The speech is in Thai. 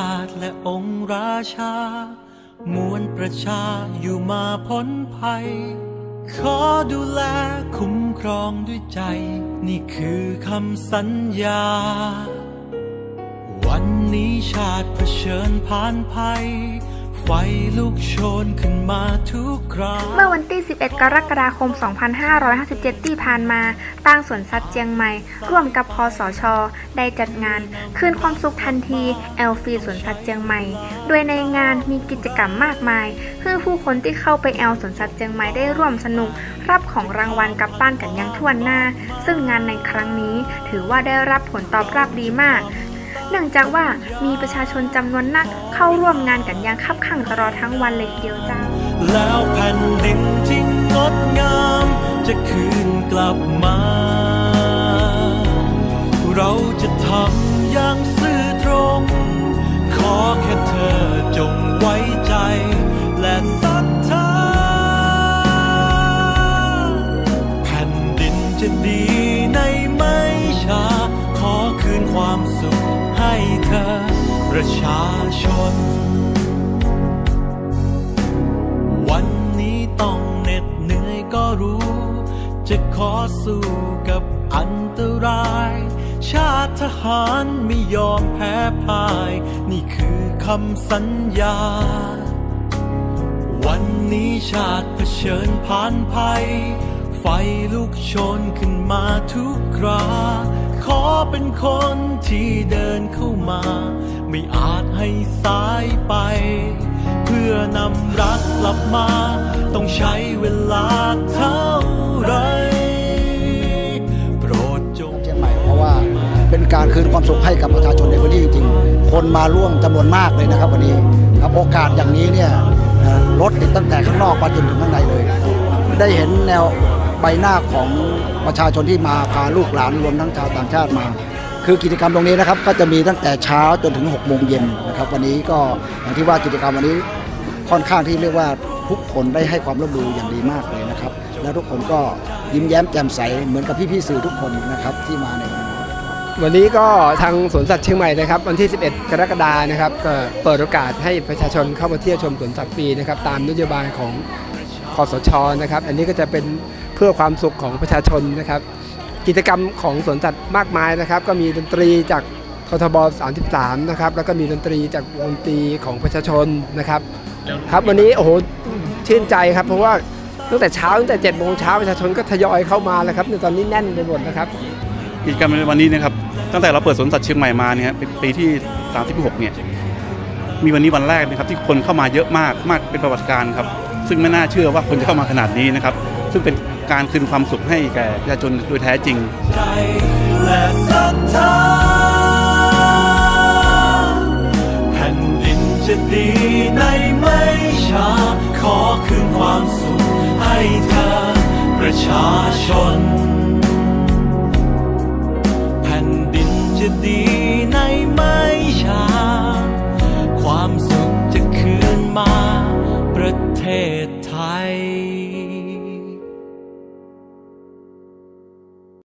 าติและองค์ราชา มวลประชาอยู่มาพ้นภัย ขอดูแลคุ้มครองด้วยใจ นี่คือคำสัญญา วันนี้ชาติเผชิญผ่านภัย ไฟลุกโชนขึ้นมาทุกคราเมื่อวันที่ 11 กรกฎาคม 2557 ที่ผ่านมาตั้งสวนสัตว์เจียงใหม่ ร่วมกับคอสชได้จัดงาน คืนความสุขทันทีเอลฟีสวนสัตว์เจียงใหม่ โดยในงานมีกิจกรรมมากมายเพื่อผู้คนที่เข้าไปแอลสวนสัตว์เจียงใหม่ได้ร่วมสนุก รับของรางวัลกลับบ้านกันอยังทั่วหน้า ซึ่งงานในครั้งนี้ถือว่าได้รับผลตอบรับดีมาก เนื่องจากว่ามีประชาชนจำนวนนักเข้าร่วมงานกันอย่างคับขั่งตลอดทั้งวันเลยทีเดียวจ้าแล้วแผ่นดินที่งดงามจะคืนกลับมา ชน วันนี้ต้องเหน็ดเหนื่อยก็รู้ จะขอสู้กับอันตราย ชาติทหารไม่ยอมแพ้พ่าย นี่คือคำสัญญา วันนี้ชาติเผชิญผ่านภัย ไฟลุกโชนขึ้นมาทุกครา ขอเป็นคนที่เดินเข้ามา ไม่อาจให้สายไป เพื่อนำรักกลับมา ต้องใช้เวลาเท่าไรโปรดจงเชียงใหม่เพราะว่าเป็นการคืนความสุขให้กับประชาชนในพื้นที่จริงๆ คนมาร่วมจำนวนมากเลยนะครับวันนี้ครับโอกาสอย่างนี้เนี่ยรถติดตั้งแต่ข้างนอกมาจนถึงข้างในเลย ได้เห็นแนวใบหน้าของประชาชนที่มาพาลูกหลานรวมทั้งชาวต่างชาติมา คือกิจกรรมตรงนี้นะครับก็จะมีตั้งแต่เช้าจนถึง6โมงเย็นนะครับวันนี้ก็อย่างที่ว่ากิจกรรมวันนี้ค่อนข้างที่เรียกว่าทุกคนได้ให้ความร่วมมืออย่างดีมากเลยนะครับ แล้วทุกคนก็ยิ้มแย้มแจ่มใสเหมือนกับพี่ๆสื่อทุกคนนะครับที่มาในวันนี้วันนี้ก็ทางสวนสัตว์เชียงใหม่นะครับ วันที่ 11 กรกฎานะครับก็เปิดโอกาสให้ประชาชนเข้ามาเที่ยวชมสวนสัตว์ฟรีนะครับตามนโยบายของคอสชนะครับ อันนี้ก็จะเป็นเพื่อความสุขของประชาชนนะครับ กิจกรรมของสวนสัตว์มากมายนะครับ ก็มีดนตรีจากททบ 33 นะครับ แล้วก็มีดนตรีจากวงดนตรีของประชาชนนะครับ ครับวันนี้โอ้โหชื่นใจครับ เพราะว่าตั้งแต่เช้าตั้งแต่7โมงเช้าประชาชนก็ทยอยเข้ามาแล้วครับในตอนนี้แน่นไปหมดนะครับกิจกรรมในวันนี้นะครับตั้งแต่เราเปิดสวนสัตว์เชียงใหม่มาเนี่ยเป็นปีที่ 36 เนี่ยมีวันนี้วันแรกนะครับที่คนเข้ามาเยอะมากมากเป็นประวัติการณ์ครับซึ่งไม่น่าเชื่อว่าคนจะเข้ามาขนาดนี้นะครับซึ่งเป็น การคืนความสุขให้แก่ประชาชนโดยแท้จริงและศรัทธาแผ่นดินจะดีในไม่ช้า ขอคืนความสุขให้เธอประชาชน